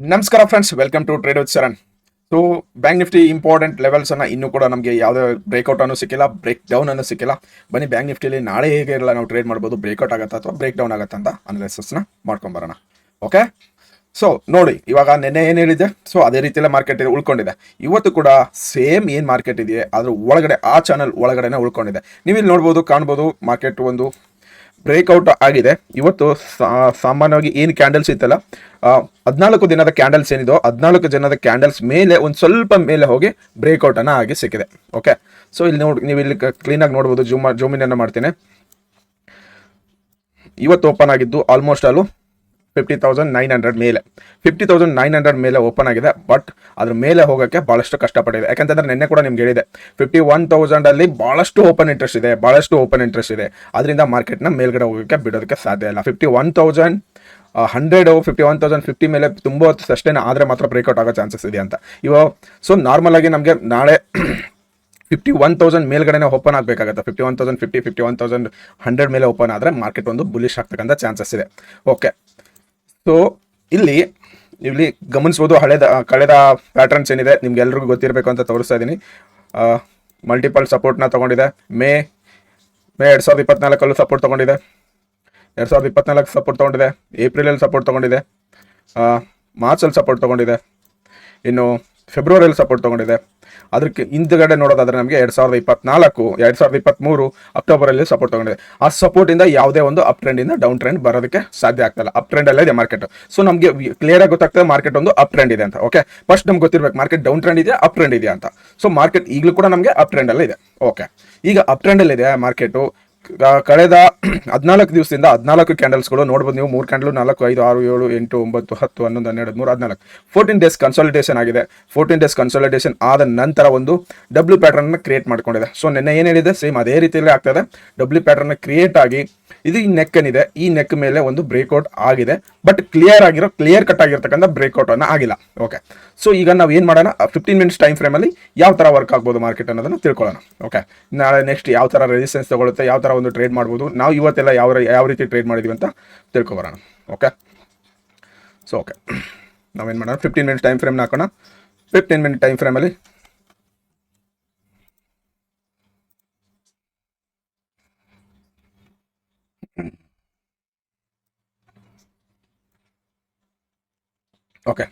ನಮಸ್ಕಾರ friends welcome to trade with Saran so bank Nifty important levels ಅನ್ನ ಇನ್ನೂ ಕೂಡ ನಮಗೆ ಯಾವುದೇ ಬ್ರೇಕ್ಔಟ್ ಅನ್ನು ಸಿಕ್ಕಿಲ್ಲ ಬ್ರೇಕ್ ಡೌನ್ ಅನ್ನು ಸಿಕ್ಕಿಲ್ಲ. ಬನ್ನಿ ಬ್ಯಾಂಕ್ ನಿಫ್ಟಿಲಿ ನಾಳೆ ಹೇಗೆ ಇರಲ್ಲ ನಾವು ಟ್ರೇಡ್ ಮಾಡ್ಬೋದು ಬ್ರೇಕ್ಔಟ್ ಆಗುತ್ತಾ ಅಥವಾ ಬ್ರೇಕ್ ಡೌನ್ ಆಗುತ್ತಾ ಅಂತ ಅನಾಲಿಸಿಸ್ನ ಮಾಡ್ಕೊಂಬರೋಣ ಓಕೆ ಸೊ ನೋಡಿ, ಇವಾಗ ನೆನ್ನೆ ಏನು ಹೇಳಿದೆ ಸೊ ಅದೇ ರೀತಿಯಲ್ಲೇ ಮಾರ್ಕೆಟ್ ಇದೆ, ಉಳ್ಕೊಂಡಿದೆ. ಇವತ್ತು ಕೂಡ ಸೇಮ್ ಏನು ಮಾರ್ಕೆಟ್ ಇದೆಯೇ, ಅದ್ರ ಒಳಗಡೆ, ಆ ಚಾನಲ್ ಒಳಗಡೆನೆ ಉಳ್ಕೊಂಡಿದೆ. ನೀವು ಇಲ್ಲಿ ನೋಡ್ಬೋದು, ಕಾಣ್ಬೋದು ಮಾರ್ಕೆಟ್ ಒಂದು ಬ್ರೇಕ್ಔಟ್ ಆಗಿದೆ. ಇವತ್ತು ಸಾಮಾನ್ಯವಾಗಿ ಏನು ಕ್ಯಾಂಡಲ್ಸ್ ಇತ್ತಲ್ಲ ಹದಿನಾಲ್ಕು ದಿನದ ಕ್ಯಾಂಡಲ್ಸ್ ಏನಿದೋ, ಹದಿನಾಲ್ಕು ಜನದ ಕ್ಯಾಂಡಲ್ಸ್ ಮೇಲೆ, ಒಂದು ಸ್ವಲ್ಪ ಮೇಲೆ ಹೋಗಿ ಬ್ರೇಕ್ಔಟನ್ನು ಆಗಿ ಸಿಕ್ಕಿದೆ. ಓಕೆ? ಸೊ ಇಲ್ಲಿ ನೋಡಿ, ನೀವು ಇಲ್ಲಿ ಕ್ಲೀನಾಗಿ ನೋಡ್ಬೋದು, ಜೂಮ್ ಜೂಮಿನನ್ನು ಮಾಡ್ತೀನಿ. ಇವತ್ತು ಓಪನ್ ಆಗಿದ್ದು ಆಲ್ಮೋಸ್ಟ್ ಅಲ್ಲೂ ಫಿಫ್ಟಿ ತೌಸಂಡ್ ನೈನ್ ಹಂಡ್ರೆಡ್ ಮೇಲೆ. ಫಿಫ್ಟಿ ತೌಸಂಡ್ ನೈನ್ ಹಂಡ್ರೆಡ್ ಮೇಲೆ ಓಪನ್ ಆಗಿದೆ, ಬಟ್ ಅದ್ರ ಮೇಲೆ ಹೋಗೋಕ್ಕೆ ಭಾಳಷ್ಟು ಕಷ್ಟಪಟ್ಟಿದೆ. ಯಾಕಂತಂದ್ರೆ ನಿನ್ನೆ ಕೂಡ ನಿಮ್ಗೆ ಹೇಳಿದೆ, ಫಿಫ್ಟಿ ಒನ್ ತೌಸಂಡಲ್ಲಿ ಭಾಳಷ್ಟು ಓಪನ್ ಇಂಟ್ರೆಸ್ಟ್ ಇದೆ ಭಾಳಷ್ಟು ಓಪನ್ ಇಂಟ್ರೆಸ್ಟ್ ಇದೆ. ಅದರಿಂದ ಮಾರ್ಕೆಟ್ನ ಮೇಲ್ಗಡೆ ಹೋಗೋಕ್ಕೆ ಬಿಡೋದಕ್ಕೆ ಸಾಧ್ಯ ಇಲ್ಲ. Fifty one thousand hundred, fifty one thousand fifty ಮೇಲೆ ತುಂಬ ಸಸ್ಟೈನ್ ಆದರೆ ಮಾತ್ರ ಬ್ರೇಕ್ಔಟ್ ಆಗೋ ಚಾನ್ಸಸ್ ಇದೆ ಅಂತ. ಇವಾಗ ಸೊ ನಾರ್ಮಲ್ ಆಗಿ ನಮಗೆ ನಾಳೆ ಫಿಫ್ಟಿ ಒನ್ ತೌಸಂಡ್ ಮೇಲ್ಗಡೆನೇ open ಆಗಬೇಕಾಗುತ್ತೆ. Fifty one thousand fifty fifty one thousand hundred ಮೇಲೆ ಓಪನ್ ಆದರೆ ಮಾರ್ಕೆಟ್ ಒಂದು ಬುಲಿಶ್ ಆಗ್ತಕ್ಕಂಥ ಚಾನ್ಸಸ್ ಇದೆ. ಓಕೆ ಸೊ ಇಲ್ಲಿ ಇಲ್ಲಿ ಗಮನಿಸ್ಬೋದು ಹಳೆದ ಕಳೆದ ಪ್ಯಾಟರ್ನ್ಸ್ ಏನಿದೆ, ನಿಮ್ಗೆ ಎಲ್ರಿಗೂ ಗೊತ್ತಿರಬೇಕು ಅಂತ ತೋರಿಸ್ತಾ ಇದ್ದೀನಿ ಮಲ್ಟಿಪಲ್ ಸಪೋರ್ಟ್ನ ತಗೊಂಡಿದೆ. ಮೇ ಮೇ ಎರಡು ಸಾವಿರದ ಇಪ್ಪತ್ನಾಲ್ಕಲ್ಲೂ ಸಪೋರ್ಟ್ ತಗೊಂಡಿದೆ. ಎರಡು ಸಾವಿರದ ಇಪ್ಪತ್ನಾಲ್ಕು ಸಪೋರ್ಟ್ ತೊಗೊಂಡಿದೆ. ಏಪ್ರಿಲಲ್ಲಿ ಸಪೋರ್ಟ್ ತೊಗೊಂಡಿದೆ. ಮಾರ್ಚಲ್ಲಿ ಸಪೋರ್ಟ್ ತೊಗೊಂಡಿದೆ. ಇನ್ನು ಫೆಬ್ರವರಿಯಲ್ಲಿ ಸಪೋರ್ಟ್ ತೊಗೊಂಡಿದೆ. ಅದಕ್ಕೆ ಹಿಂದ್ಗಡೆ ನೋಡೋದಾದ್ರೆ ನಮಗೆ ಎರಡು ಸಾವಿರದ ಇಪ್ಪತ್ನಾಲ್ಕು, ಎರಡು ಸಾವಿರದ ಇಪ್ಪತ್ತ್ಮೂರು ಅಕ್ಟೋಬರಲ್ಲಿ ಸಪೋರ್ಟ್ ತೊಗೊಂಡಿದೆ. ಆ ಸಪೋರ್ಟಿಂದ ಯಾವುದೇ ಒಂದು ಅಪ್ ಟ್ರೆಂಡಿಂದ ಡೌನ್ ಟ್ರೆಂಡ್ ಬರೋದಕ್ಕೆ ಸಾಧ್ಯ ಆಗ್ತಲ್ಲ. ಅಪ್ ಟ್ರೆಂಡಲ್ಲೇ ಇದೆ ಮಾರ್ಕೆಟ್ ಸೊ ನಮಗೆ ಕ್ಲಿಯರ್ ಆಗಿ ಗೊತ್ತಾಗ್ತದೆ ಮಾರ್ಕೆಟ್ ಒಂದು ಅಪ್ ಟ್ರೆಂಡ್ ಇದೆ ಅಂತ. ಓಕೆ ಫಸ್ಟ್ ನಮ್ಗೆ ಗೊತ್ತಿರಬೇಕು ಮಾರ್ಕೆಟ್ ಡೌನ್ ಟ್ರೆಂಡ್ ಇದೆ ಅಪ್ ಟ್ರೆಂಡ್ ಇದೆಯಾ ಅಂತ. ಸೊ ಮಾರ್ಕೆಟ್ ಈಗಲೂ ಕೂಡ ನಮಗೆ ಅಪ್ ಟ್ರೆಂಡಲ್ಲೇ ಇದೆ. ಓಕೆ ಈಗ ಅಪ್ ಟ್ರೆಂಡಲ್ಲಿದೆ ಮಾರ್ಕೆಟು ಕಳೆದ ಹದಿನಾಲ್ಕು ದಿವಸದಿಂದ ಹದಿನಾಲ್ಕು ಕ್ಯಾಂಡಲ್ಸ್ಗಳು, ನೋಡ್ಬೋದು ನೀವು, ಮೂರು ಕ್ಯಾಂಡಲ್, ನಾಲ್ಕು, ಐದು, ಆರು, ಏಳು, ಎಂಟು, ಒಂಬತ್ತು, ಹತ್ತು, ಹನ್ನೊಂದು, ಹನ್ನೆರಡು, ಮೂರು, ಹದಿನಾಲ್ಕು. ಫೋರ್ಟೀನ್ ಡೇಸ್ ಕನ್ಸಾಲಿಡೇಷನ್ ಆಗಿದೆ. ಫೋರ್ಟೀನ್ ಡೇಸ್ ಕನ್ಸಾಲಿಡೇಷನ್ ಆದ ನಂತರ ಒಂದು ಡಬ್ಲ್ಯೂ ಪ್ಯಾಟರ್ನ್ ಕ್ರಿಯೇಟ್ ಮಾಡ್ಕೊಂಡಿದೆ. ಸೊ ನಿನ್ನೆ ಏನು ಹೇಳಿದೆ? ಸೇಮ್ ಅದೇ ರೀತಿಯಲ್ಲಿ ಆಗ್ತದೆ ಡಬ್ಲ್ಯೂ ಪ್ಯಾಟರ್ನ್ ಕ್ರಿಯೇಟ್ ಆಗಿ ಇದು ಈ ನೆಕ್ ಏನಿದೆ? ಈ ನೆಕ್ ಮೇಲೆ ಒಂದು ಬ್ರೇಕ್ಔಟ್ ಆಗಿದೆ. ಬಟ್ ಕ್ಲಿಯರ್ ಆಗಿರೋ ಕ್ಲಿಯರ್ ಕಟ್ ಆಗಿರ್ತಕ್ಕಂಥ ಬ್ರೇಕ್ಔಟ್ ಅನ್ನ ಆಗಿಲ್ಲ. ಓಕೆ ಸೊ ಈಗ ನಾವು ಏನು ಮಾಡೋಣ? ಫಿಫ್ಟೀನ್ ಮಿನಿಟ್ಸ್ ಟೈಮ್ ಫ್ರೇಮಲ್ಲಿ ಯಾವ ಥರ ವರ್ಕ್ ಆಗ್ಬೋದು ಮಾರ್ಕೆಟ್ ಅನ್ನೋದನ್ನ ತಿಳ್ಕೊಳ್ಳೋಣ. ಓಕೆ ನಾಳೆ ನೆಕ್ಸ್ಟ್ ಯಾವ ಥರ ರೆಸಿಸ್ಟೆನ್ಸ್ ತಗೊಳುತ್ತೆ ಯಾವ ಥರ ಒಂದು ಟ್ರೇಡ್ ಮಾಡ್ಬೋದು. ನಾವು ಇವತ್ತೆಲ್ಲ ಯಾವ ಯಾವ ರೀತಿ ಟ್ರೇಡ್ ಮಾಡಿದ್ವಿ ಅಂತ ತಿಳ್ಕೊಬರೋಣ. ಓಕೆ ಸೊ ಓಕೆ ನಾವೇನು ಮಾಡೋಣ? ಫಿಫ್ಟೀನ್ ಮಿನಿಟ್ಸ್ ಟೈಮ್ ಫ್ರೇಮ್ನ ಹಾಕೋಣ. ಫಿಫ್ಟೀನ್ ಮಿನಿಟ್ ಟೈಮ್ ಫ್ರೇಮಲ್ಲಿ ಓಕೆ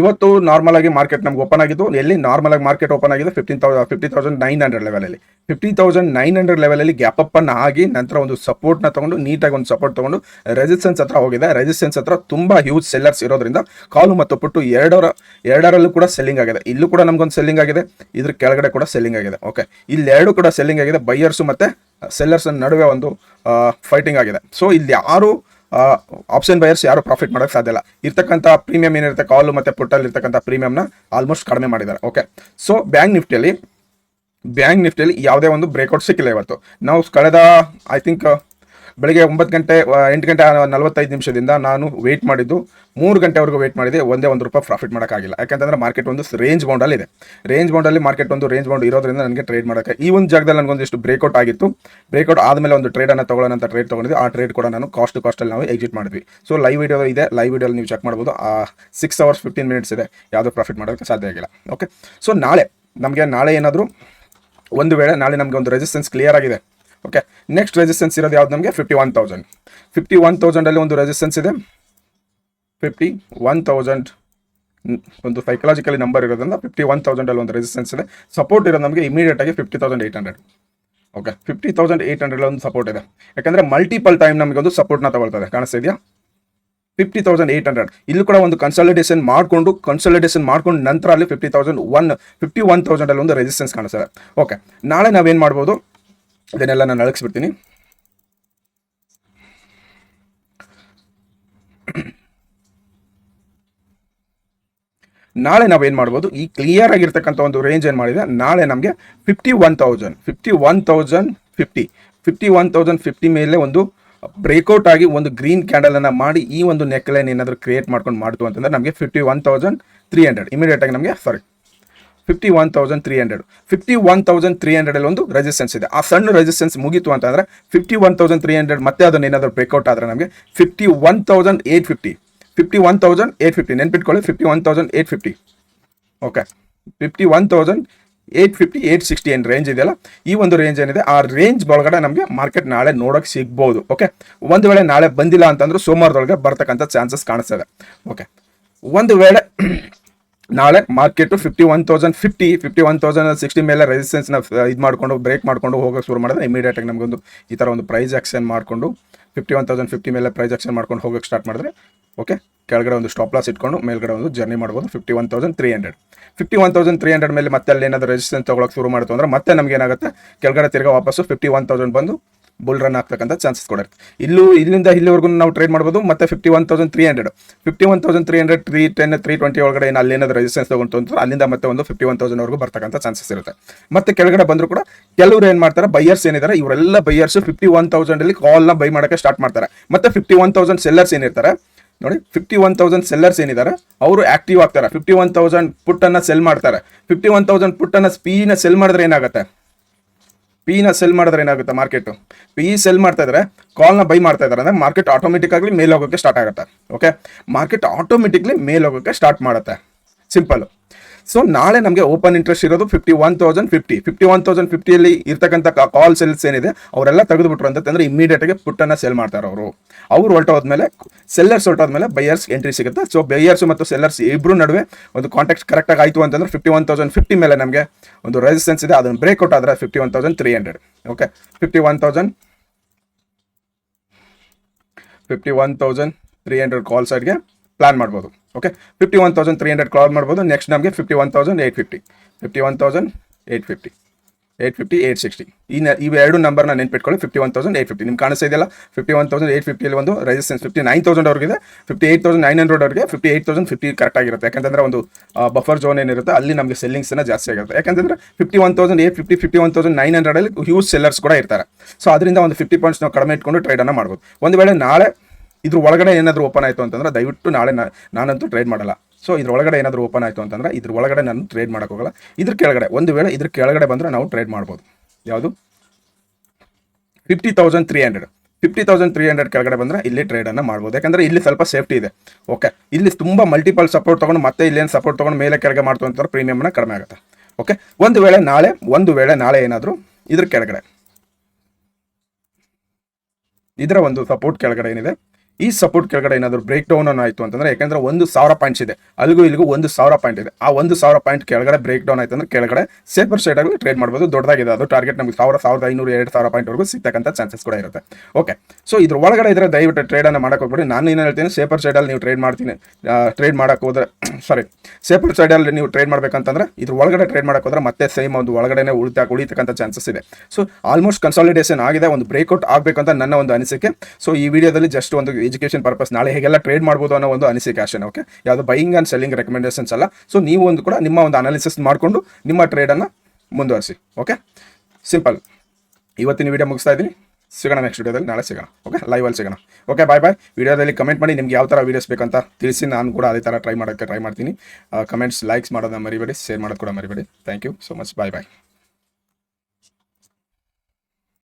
ಇವತ್ತು ನಾರ್ಮಲ್ ಆಗಿ ಮಾರ್ಕೆಟ್ ನಮ್ಗೆ ಓಪನ್ ಆಗಿದ್ದು, ಎಲ್ಲಿ ನಾರ್ಮಲ್ ಆಗಿ ಮಾರ್ಕೆಟ್ ಓಪನ್ ಆಗಿದೆ fifteen thousand fifty thousand nine hundred ಲೆವೆಲಲ್ಲಿ ಫಿಫ್ಟಿ ತೌಸಂಡ್ ನೈನ್ ಹಂಡ್ರೆಡ್ ಲೆವೆಲಲ್ಲಿ ಗ್ಯಾಪ್ ಅಪ್ ಅನ್ನು ಆಗಿ ನಂತರ ಒಂದು ಸಪೋರ್ಟ್ನ ತಗೊಂಡು ನೀಟಾಗಿ ಒಂದು ಸಪೋರ್ಟ್ ತಗೊಂಡು ರೆಸಿಸ್ಟೆನ್ಸ್ ಹತ್ರ ಹೋಗಿದೆ. ರೆಸಿಸ್ಟೆನ್ಸ್ ಹತ್ರ ತುಂಬ ಹ್ಯೂಜ್ ಸೆಲ್ಲರ್ಸ್ ಇರೋದ್ರಿಂದ ಕಾಲು ಮತ್ತು ಪುಟ್ಟು ಎರಡರ, ಎರಡರಲ್ಲೂ ಕೂಡ ಸೆಲ್ಲಿಂಗ್ ಆಗಿದೆ. ಇಲ್ಲೂ ಕೂಡ ನಮ್ಗೊಂದು ಸೆಲ್ಲಿಂಗ್ ಆಗಿದೆ. ಇದ್ರ ಕೆಳಗಡೆ ಕೂಡ ಸೆಲ್ಲಿಂಗ್ ಆಗಿದೆ. ಓಕೆ ಇಲ್ಲೆರಡು ಕೂಡ ಸೆಲ್ಲಿಂಗ್ ಆಗಿದೆ. ಬೈಯರ್ಸು ಮತ್ತೆ ಸೆಲ್ಲರ್ಸ್ ನಡುವೆ ಒಂದು ಫೈಟಿಂಗ್ ಆಗಿದೆ. ಸೊ ಇಲ್ಲಿ ಯಾರು ಆಪ್ಷನ್ ಬಯರ್ಸ್ ಯಾರು ಪ್ರಾಫಿಟ್ ಮಾಡೋಕೆ ಸಾಧ್ಯ ಇಲ್ಲ. ಇರ್ತಕ್ಕಂಥ ಪ್ರೀಮಿಯಂ ಏನಿರುತ್ತೆ, ಕಾಲು ಮತ್ತೆ ಪುಟ್ಟಲ್ಲಿ ಇರ್ತಕ್ಕಂಥ ಪ್ರೀಮಿಯಂನ ಆಲ್ಮೋಸ್ಟ್ ಕಡಿಮೆ ಮಾಡಿದ್ದಾರೆ. ಓಕೆ ಸೊ ಬ್ಯಾಂಕ್ ನಿಫ್ಟಿಯಲ್ಲಿ ಬ್ಯಾಂಕ್ ನಿಫ್ಟಿಯಲ್ಲಿ ಯಾವುದೇ ಒಂದು ಬ್ರೇಕ್ಔಟ್ ಸಿಕ್ಕಿಲ್ಲ ಇವತ್ತು. ನಾವು ಕಳೆದ ಐ ಥಿಂಕ್ ಬೆಳಿಗ್ಗೆ ಒಂಬತ್ತು ಗಂಟೆ ಎಂಟು ಗಂಟೆ ನಲವತ್ತೈದು ನಿಮಿಷದಿಂದ ನಾನು ವೆಯ್ಟ್ ಮಾಡಿದ್ದು. ಮೂರು ಗಂಟೆವರೆಗೂ ವೆಯ್ಟ್ ಮಾಡಿದೆ, ಒಂದೇ ಒಂದು ರೂಪಾಯಿ ಪ್ರಾಫಿಟ್ ಮಾಡೋಕ್ಕಾಗಿಲ್ಲ. ಯಾಕಂತಂದ್ರೆ ಮಾರ್ಕೆಟ್ ಒಂದು ರೇಂಜ್ ಬೌಂಡಲ್ಲಿ ಇದೆ. ರೇಂಜ್ ಬೌಂಡಲ್ಲಿ ಮಾರ್ಕೆಟ್ ಒಂದು ರೇಂಜ್ ಬೌಂಡ್ ಇರೋದ್ರಿಂದ ನನಗೆ ಟ್ರೇಡ್ ಮಾಡೋಕ್ಕೆ, ಈ ಒಂದು ಜಾಗದಲ್ಲಿ ನನಗೊಂದಿಷ್ಟು ಬ್ರೇಕ್ಔಟ್ ಆಗಿತ್ತು. ಬ್ರೇಕ್ಔಟ್ ಆದಮೇಲೆ ಒಂದು ಟ್ರೇಡನ್ನು ತಗೊಳ್ಳೋಣ ಅಂತ ಟ್ರೇಡ್ ತೊಗೊಂಡಿದ್ದು. ಆ ಟ್ರೇಡ್ ಕೂಡ ನಾನು ಕಾಸ್ಟ್ ಕಾಸ್ಟಲ್ಲಿ ನಾವು ಎಕ್ಸಿಟ್ ಮಾಡಿದ್ವಿ. ಸೊ ಲೈವ್ ವಿಡಿಯೋ ಇದೆ. ಲೈವ್ ವಿಡಿಯೋಲಿ ನೀವು ಚೆಕ್ ಮಾಡ್ಬೋದು. ಆ ಸಿಕ್ಸ್ ಅವರ್ಸ್ ಫಿಫ್ಟೀನ್ ಮಿನಿಟ್ಸ್ ಇದೆ. ಯಾವುದೂ ಪ್ರಾಫಿಟ್ ಮಾಡೋಕ್ಕೆ ಸಾಧ್ಯ ಆಗಿಲ್ಲ. ಓಕೆ ಸೊ ನಾಳೆ ನಮಗೆ ನಾಳೆ ಏನಾದರೂ ಒಂದು ವೇಳೆ ನಾಳೆ ನಮಗೆ ಒಂದು ರೆಸಿಸ್ಟೆನ್ಸ್ ಕ್ಲಿಯರ್ ಆಗಿದೆ. ಓಕೆ ನೆಕ್ಸ್ಟ್ ರೆಸಿಸ್ಟೆನ್ಸ್ ಇರೋದು ಯಾವ್ದು ನಮಗೆ? Fifty one thousand fifty one ತೌಸಂಡಲ್ಲಿ ಒಂದು ರೆಸಿಸ್ಟೆನ್ಸ್ ಇದೆ. ಫಿಫ್ಟಿ ಒನ್ ತೌಸಂಡ್ ಒಂದು ಸೈಕಲಾಜಿಕಲಿ ನಂಬರ್ ಇರೋದ್ರಿಂದ ಫಿಫ್ಟಿ ಒನ್ ತೌಸಂಡಲ್ಲಿ ಒಂದು ರೆಸಿಸ್ಟೆನ್ಸ್ ಇದೆ. ಸಪೋರ್ಟ್ ಇರೋದು ನಮಗೆ ಇಮಿಡಿಯೇಟ್ ಆಗಿ fifty thousand eight hundred okay fifty thousand eight hundred ಒಂದು ಸಪೋರ್ಟ್ ಇದೆ. ಯಾಕಂದರೆ ಮಲ್ಟಿಪಲ್ ಟೈಮ್ ನಮಗೆ ಒಂದು ಸಪೋರ್ಟ್ನ ತಗೊಳ್ತದೆ. ಕಾಣಿಸ್ತಾ ಇದೆಯಾ? ಫಿಫ್ಟಿ ತೌಸಂಡ್ ಏಯ್ಟ್ ಹಂಡ್ರೆಡ್ ಇಲ್ಲಿ ಕೂಡ ಒಂದು ಕನ್ಸಲ್ಟೇಷನ್ ಮಾಡಿಕೊಂಡು ಕನ್ಸಲ್ಟೇಷನ್ ಮಾಡ್ಕೊಂಡು ನಂತರ ಅಲ್ಲಿ fifty thousand one fifty one ತೌಸಂಡಲ್ಲಿ ಒಂದು ರೆಸಿಸ್ಟೆನ್ಸ್ ಕಾಣಿಸ್ತದೆ. ಓಕೆ ನಾಳೆ ನಾವೇನು ಮಾಡ್ಬೋದು? ಇದನ್ನೆಲ್ಲ ನಾನು ಅಳಗಿಸ್ಬಿಡ್ತೀನಿ. ನಾಳೆ ನಾವೇನು ಮಾಡ್ಬೋದು? ಈ ಕ್ಲಿಯರ್ ಆಗಿರ್ತಕ್ಕಂಥ ಒಂದು ರೇಂಜ್ ಏನು ಮಾಡಿದೆ? ನಾಳೆ ನಮಗೆ fifty one thousand fifty one thousand fifty fifty one thousand fifty ಮೇಲೆ ಒಂದು ಬ್ರೇಕ್ಔಟ್ ಆಗಿ ಒಂದು ಗ್ರೀನ್ ಕ್ಯಾಂಡಲನ್ನು ಮಾಡಿ ಈ ಒಂದು ನೆಕ್ಲೈನ್ ಏನಾದರೂ ಕ್ರಿಯೇಟ್ ಮಾಡ್ಕೊಂಡು ಮಾಡ್ತು ಅಂತಂದ್ರೆ ನಮಗೆ fifty one thousand three hundred ಇಮಿಡಿಯೇಟಾಗಿ ನಮಗೆ sorry fifty one thousand three hundred fifty one thousand three ಹಂಡ್ರೆಡಲ್ಲಿ ಒಂದು ರೆಸಿಸ್ಟೆನ್ಸ್ ಇದೆ. ಆ ಸಣ್ಣ ರೆಸಿಸ್ಟೆನ್ಸ್ ಮುಗಿತು ಅಂತಂದರೆ fifty one thousand three hundred ಮತ್ತೆ ಅದನ್ನ ಏನಾದರೂ ಬ್ರೇಕ್ಔಟ್ ಆದರೆ ನಮಗೆ fifty one thousand eight fifty fifty one thousand eight fifty ನೆನ್ಪಿಟ್ಕೊಳ್ಳಿ fifty one thousand eight fifty okay fifty one thousand eight fifty eight sixty ಏನು ರೇಂಜ್ ಇದೆಯಲ್ಲ? ಈ ಒಂದು ರೇಂಜ್ ಏನಿದೆ, ಆ ರೇಂಜ್ ಒಳಗಡೆ ನಮಗೆ ಮಾರ್ಕೆಟ್ ನಾಳೆ ನೋಡೋಕೆ ಸಿಗ್ಬೋದು. ಓಕೆ ಒಂದು ವೇಳೆ ನಾಳೆ ಬಂದಿಲ್ಲ ಅಂತಂದ್ರೆ ಸೋಮವಾರದೊಳಗೆ ಬರ್ತಕ್ಕಂಥ ಚಾನ್ಸಸ್ ಕಾಣಿಸ್ತದೆ. ಓಕೆ ಒಂದು ವೇಳೆ ನಾಳೆ market fifty one thousand fifty fifty one thousand sixty ಮೇಲೆ ರೆಸಿಸ್ಟೆನ್ಸ್ನ ಇದು ಮಾಡಿಕೊಂಡು ಬ್ರೇಕ್ ಮಾಡಿಕೊಂಡು ಹೋಗೋಕೆ ಶುರು ಮಾಡಿದ್ರೆ ಇಮಿಡಿಯೇಟಾಗಿ ನಮಗೊಂದು ಈ ಥರ ಒಂದು ಪ್ರೈಸ್ ಆಕ್ಷನ್ ಮಾಡಿಕೊಂಡು ಫಿಫ್ಟಿ ಒನ್ ತೌಸಂಡ್ ಫಿಫ್ಟಿ ಮೇಲೆ ಪ್ರೈಸ್ ಆಕ್ಷನ್ ಮಾಡ್ಕೊಂಡು ಹೋಗೋಕೆ ಸ್ಟಾರ್ಟ್ ಮಾಡಿದ್ರೆ ಓಕೆ ಕೆಳಗಡೆ ಒಂದು ಸ್ಟಾಪ್ ಲಾಸ್ ಇಟ್ಕೊಂಡು ಮೇಲ್ಗಡೆ ಒಂದು ಜರ್ನಿ ಮಾಡ್ಬೋದು fifty one thousand three hundred fifty one thousand three hundred ಮೇಲೆ ಮತ್ತೆ ಅಲ್ಲಿ ಏನಾದರೂ ರೆಸಿಸ್ಟೆನ್ಸ್ ತೊಗೊಳಕ್ಕೆ ಶುರು ಮಾಡ್ತು ಅಂದರೆ ಮತ್ತೆ ನಮಗೇನಾಗುತ್ತೆ ಕೆಳಗಡೆ ತಿರ್ಗಾ ವಾಪಸ್ಸು ಫಿಫ್ಟಿ ಒನ್ ತೌಸಂಡ್ ಬಂದು ಬುಲ್ ರನ್ ಆಗ್ತಕ್ಕಂಥ ಚಾನ್ಸಸ್ ಕೂಡ ಇರುತ್ತೆ. ಇಲ್ಲೂ ಇಲ್ಲಿಂದ ಇಲ್ಲಿವರೆಗೂ ನಾವು ಟ್ರೇಡ್ ಮಾಡ್ಬೋದು, ಮತ್ತೆ fifty one thousand three hundred fifty one thousand three hundred three ten three twenty ಒಳಗಡೆ ಏನು ಅಲ್ಲಿ ಏನಾದರೂ ರೆಸಿಸ್ಟೆನ್ಸ್ ತೊಗೊಂಡು ಅಂದ್ರೆ ಅಲ್ಲಿಂದ ಮತ್ತೆ ಒಂದು ಫಿಫ್ಟಿ ಒನ್ ತೌಸಂಡ್ವರೆಗೂ ಬರ್ತಕ್ಕಂಥ ಚಾನ್ಸಸ್ ಇರುತ್ತೆ. ಮತ್ತೆ ಕೆಳಗಡೆ ಬಂದರೂ ಕೂಡ ಕೆಲವರು ಏನು ಮಾಡ್ತಾರೆ ಬೈಯರ್ಸ್ ಏನಿದ್ದಾರೆ ಇವರೆಲ್ಲ ಬೈಯರ್ಸ್ ಫಿಫ್ಟಿ ಒನ್ ತೌಸಂಡಲ್ಲಿ ಕಾಲ್ನ ಬೈ ಮಾಡೋಕ್ಕೆ ಸ್ಟಾರ್ಟ್ ಮಾಡ್ತಾರೆ. ಮತ್ತೆ ಫಿಫ್ಟಿ ಒನ್ ತೌಸಂಡ್ ಸೆಲ್ಲರ್ಸ್ ಏನಿರ್ತಾರೆ, ನೋಡಿ ಫಿಫ್ಟಿ ಒನ್ ತೌಸಂಡ್ ಸೆಲ್ಲರ್ಸ್ ಏನಿದ್ದಾರೆ ಅವರು ಆಕ್ಟಿವ್ ಆಗ್ತಾರೆ. ಫಿಫ್ಟಿ ಒನ್ ತೌಸಂಡ್ ಪುಟ್ಟನ್ನು ಸೆಲ್ ಮಾಡ್ತಾರೆ. ಫಿಫ್ಟಿ ಒನ್ ತೌಸಂಡ್ ಪುಟ್ಟನ್ನು ಸ್ಪೀನ ಸೆಲ್ ಮಾಡಿದ್ರೆ ಏನಾಗುತ್ತೆ ಪಿನ ಸೆಲ್ ಮಾಡಿದ್ರೆ ಏನಾಗುತ್ತೆ ಮಾರ್ಕೆಟ್ ಪಿ ಸೆಲ್ ಮಾಡ್ತಾ ಇದ್ರೆ ಕಾಲ್ನ ಬೈ ಮಾಡ್ತಾ ಇದ್ದಾರೆ ಅಂದ್ರೆ ಮಾರ್ಕೆಟ್ ಆಟೋಮೆಟಿಕ್ ಆಗಲಿ ಮೇಲೆ ಹೋಗೋಕ್ಕೆ ಸ್ಟಾರ್ಟ್ ಆಗುತ್ತೆ. ಓಕೆ ಮಾರ್ಕೆಟ್ ಆಟೋಮೆಟಿಕ್ಲಿ ಮೇಲೆ ಹೋಗೋಕ್ಕೆ ಸ್ಟಾರ್ಟ್ ಮಾಡುತ್ತೆ. ಸಿಂಪಲ್ ಸೊ ನಾಳೆ ನಮಗೆ ಓಪನ್ ಇಂಟ್ರೆಸ್ಟ್ ಇರೋದು fifty one thousand fifty fifty one thousand ಫಿಫ್ಟಿಯಲ್ಲಿ ಇರ್ತಕ್ಕಂಥ ಕಾಲ್ ಸೆಲ್ಸ್ ಏನಿದೆ, ಅವರೆಲ್ಲ ತೆಗೆದುಬಿಟ್ರು ಅಂತಂದ್ರೆ ಇಮಿಡಿಯೇಟಾಗಿ ಪುಟ್ಟನ್ನು ಸೆಲ್ ಮಾಡ್ತಾರೆ ಅವರು. ಅವ್ರು ಹೊರಟೋದ್ಮೇಲೆ ಸೆಲ್ಲರ್ಸ್ ಹೊರಟೋದ್ಮೇಲೆ ಬೈಯರ್ಸ್ ಎಂಟ್ರಿ ಸಿಗುತ್ತೆ. ಸೊ ಬೈಯರ್ಸ್ ಮತ್ತು ಸೆಲ್ಲರ್ಸ್ ಇಬ್ಬರು ನಡುವೆ ಒಂದು ಕಾಂಟ್ಯಾಕ್ಟ್ ಕರೆಕ್ಟಾಗಿ ಆಯಿತು ಅಂತಂದ್ರೆ ಫಿಫ್ಟಿ ಒನ್ ತೌಸಂಡ್ ಫಿಫ್ಟಿ ಮೇಲೆ ನಮಗೆ ಒಂದು ರೆಸಿಸ್ಟೆನ್ಸ್ ಇದೆ. ಅದನ್ನು ಬ್ರೇಕ್ಔಟ್ ಆದರೆ fifty one thousand three hundred okay fifty one thousand fifty one thousand three hundred call ಸೈಡ್ಗೆ ಪ್ಲಾನ್ ಮಾಡ್ಬೋದು. Okay fifty one thousand three hundred call ಮಾಡ್ಬೋದು. ನೆಕ್ಸ್ಟ್ ನಮಗೆ fifty one thousand eight fifty fifty one thousand eight fifty eight fifty eight sixty ಈ ನ ಇವು ಎರಡು ನಂಬರ್ನ ನೆನ್ಪಿಟ್ಕೊಳ್ಳಿ. Fifty one thousand eight fifty ನಿಮ್ಗೆ ಕಾಣಿಸ್ತಾ ಇದೆಯಲ್ಲ? ಫಿಫ್ಟಿ ಒನ್ ತೌಸಂಡ್ ಏಯ್ಟ್ ಫಿಫ್ಟಿಯಲ್ಲಿ ಒಂದು ರೆಸಿಸ್ಟೆನ್ಸ್ ಫಿಫ್ಟಿ ನೈನ್ ತೌಸಂಡ್ ಅವ್ರಿಗೆ fifty eight thousand nine hundred ಅವ್ರಿಗೆ fifty eight thousand fifty correct ಆಗಿರುತ್ತೆ. ಯಾಕಂತಂದ್ರೆ ಒಂದು ಬಫರ್ ಜೋನ್ ಏನಿರುತ್ತೆ, ಅಲ್ಲಿ ನಮಗೆ ಸೆಲ್ಲಿಂಗ್ಸ್ನ ಜಾಸ್ತಿ ಆಗಿರುತ್ತೆ. ಯಾಕಂದ್ರೆ fifty one thousand eight fifty fifty one thousand nine ಹಂಡ್ರೆಡಲ್ಲಿ huge sellers ಕೂಡ ಇರ್ತಾರೆ. ಸೊ ಅದರಿಂದ ಒಂದು ಫಿಫ್ಟಿ ಪಾಯಿಂಟ್ಸ್ ನಾವು ಕಡಿಮೆ ಇಟ್ಕೊಂಡು ಟ್ರೇಡನ್ನು ಮಾಡ್ಬೋದು. ಒಂದು ವೇಳೆ ನಾಳೆ ಇದ್ರ ಒಳಗಡೆ ಏನಾದರೂ ಓಪನ್ ಆಯಿತು ಅಂತಂದ್ರೆ ದಯವಿಟ್ಟು ನಾಳೆ ನಾನಂತೂ ಟ್ರೇಡ್ ಮಾಡಲ್ಲ. ಸೊ ಇದ್ರ ಒಳಗಡೆ ಏನಾದರೂ ಓಪನ್ ಆಯಿತು ಅಂತಂದ್ರೆ ಇದ್ರ ಒಳಗಡೆ ನಾನು ಟ್ರೇಡ್ ಮಾಡೋಕೆ ಹೋಗಲ್ಲ. ಇದ್ರ ಕೆಳಗಡೆ, ಒಂದು ವೇಳೆ ಇದ್ರ ಕೆಳಗಡೆ ಬಂದರೆ ನಾವು ಟ್ರೇಡ್ ಮಾಡ್ಬೋದು. ಯಾವುದು? Fifty thousand three hundred fifty thousand three hundred ಕೆಳಗಡೆ ಬಂದರೆ ಇಲ್ಲಿ ಟ್ರೇಡನ್ನು ಮಾಡ್ಬೋದು. ಯಾಕಂದರೆ ಇಲ್ಲಿ ಸ್ವಲ್ಪ ಸೇಫ್ಟಿ ಇದೆ. ಓಕೆ ಇಲ್ಲಿ ತುಂಬ ಮಲ್ಟಿಪಲ್ ಸಪೋರ್ಟ್ ತೊಗೊಂಡು ಮತ್ತೆ ಇಲ್ಲೇನು ಸಪೋರ್ಟ್ ತೊಗೊಂಡು ಮೇಲೆ ಕೆಳಗೆ ಮಾಡ್ತು ಅಂತಂದ್ರೆ ಪ್ರೀಮಿಯಮ್ನ ಕಡಿಮೆ ಆಗುತ್ತೆ. ಓಕೆ ಒಂದು ವೇಳೆ ನಾಳೆ, ಒಂದು ವೇಳೆ ನಾಳೆ ಏನಾದರೂ ಇದ್ರ ಕೆಳಗಡೆ. ಇದರ ಒಂದು ಸಪೋರ್ಟ್ ಕೆಳಗಡೆ ಏನಿದೆ? ಈ ಸಪೋರ್ಟ್ ಕೆಳಗಡೆ ಏನಾದರೂ ಬ್ರೇಕ್ ಡೌನ್ ಆಯಿತು ಅಂತಂದ್ರೆ, ಯಾಕಂದ್ರೆ ಒಂದು ಸಾವಿರ ಪಾಯಿಂಟ್ಸ್ ಇದೆ. ಅಲ್ಲಿಗೂ ಇಲ್ಲಿಗೂ ಒಂದು ಸಾವಿರ ಪಾಯಿಂಟ್ ಇದೆ. ಆ ಒಂದು ಸಾವಿರ ಪಾಯಿಂಟ್ ಕೆಳಗಡೆ ಬ್ರೇಕ್ ಡೌನ್ ಆಯ್ತು ಅಂದ್ರೆ ಕೆಳಗಡೆ ಸೇಫರ್ ಸೈಡ್ ಆಗಿ ಟ್ರೇಡ್ ಮಾಡ್ಬೋದು. ದೊಡ್ಡದಾಗಿದೆ. ಅದು ಟಾರ್ಗೆಟ್ ನಮಗೆ ಸಾವಿರ, ಸಾವಿರದ ಐನೂರು, ಎರಡು ಸಾವಿರ ಪಾಯಿಂಟ್ವರೆಗೂ ಸಿಗ್ತಕ್ಕಂಥ ಚಾನ್ಸಸ್ ಕೂಡ ಇರುತ್ತೆ. ಓಕೆ ಸೊ ಇದ್ರ ಒಳಗಡೆ ಇದ್ರೆ ದಯವಿಟ್ಟು ಟ್ರೇಡನ್ನು ಮಾಡಕ್ಕೆ ಹೋಗ್ಬಿಡಿ. ನಾನು ಏನು ಹೇಳ್ತೀನಿ ಸೇಫರ್ ಸೈಡಲ್ಲಿ ನೀವು ಟ್ರೇಡ್ ಮಾಡ್ತೀನಿ. ಟ್ರೇಡ್ ಮಾಡಕ್ಕೆ ಹೋದ್ರೆ ಸಾರಿ ಸೇಫರ್ ಸೈಡಲ್ಲಿ ನೀವು ಟ್ರೇಡ್ ಮಾಡಬೇಕಂತಂದ್ರೆ, ಇದ್ರ ಒಳಗಡೆ ಟ್ರೇಡ್ ಮಾಡಕ್ಕೆ ಹೋದ್ರೆ ಮತ್ತೆ ಸೇಮ್ ಒಂದು ಒಳಗಡೆ ಉಳಿತಾ, ಉಳಿತಕ್ಕಂಥ ಚಾನ್ಸಸ್ ಇದೆ. ಸೊ ಆಲ್ಮೋಸ್ಟ್ ಕನ್ಸಾಲಿಡೇಷನ್ ಆಗಿದೆ. ಒಂದು ಬ್ರೇಕ್ಔಟ್ ಆಗಬೇಕಂತ ನನ್ನ ಒಂದು ಅನಿಸಿಕೆ. ಸೊ ಈ ವಿಡಿಯೋದಲ್ಲಿ ಜಸ್ಟ್ ಒಂದು ಎಜುಕೇಷನ್ ಪರ್ಪಸ್ ನಾಳೆ ಹೇಗೆಲ್ಲ ಟ್ರೇಡ್ ಮಾಡ್ಬೋದು ಅನ್ನೋ ಒಂದು ಅನಿಸಿಕೆ ಅಷ್ಟೇ ಓಕೆ ಯಾವುದು ಬೈಯಿಂಗ್ ಆ್ಯಂಡ್ ಸೆಲ್ಲಿಂಗ್ ರೆಕಮೆಂಡೇಷನ್ಸ್ ಅಲ್ಲ. ಸೊ ನೀವು ಒಂದು ಕೂಡ ನಿಮ್ಮ ಒಂದು ಅನಾಲಿಸಿಸ್ ಮಾಡಿಕೊಂಡು ನಿಮ್ಮ ಟ್ರೇಡನ್ನು ಮುಂದುವರಿಸಿ. ಓಕೆ ಸಿಂಪಲ್ ಇವತ್ತಿನ ವಿಡಿಯೋ ಮುಗಿಸ್ತಾ ಇದ್ದೀನಿ. ಸಿಗೋಣ ನೆಕ್ಸ್ಟ್ ವಿಡಿಯೋದಲ್ಲಿ ನಾಳೆ ಸಿಗೋಣ. ಓಕೆ ಲೈವಲ್ಲಿ ಸಿಗೋಣ. ಓಕೆ ಬಾಯ್ ಬಾಯ್ ವಿಡಿಯೋದಲ್ಲಿ ಕಮೆಂಟ್ ಮಾಡಿ ನಿಮ್ಗೆ ಯಾವ ಥರ ವೀಡಿಯೋಸ್ ಬೇಕಂತ ತಿಳಿಸಿ. ನಾನು ಕೂಡ ಅದೇ ಥರ ಟ್ರೈ ಮಾಡೋಕ್ಕೆ ಟ್ರೈ ಮಾಡ್ತೀನಿ. ಕಮೆಂಟ್ಸ್ ಲೈಕ್ಸ್ ಮಾಡೋದನ್ನ ಮರಿಬೇಡಿ. ಶೇರ್ ಮಾಡೋದು ಕೂಡ ಮರಿಬೇಡಿ. Thank you so much bye bye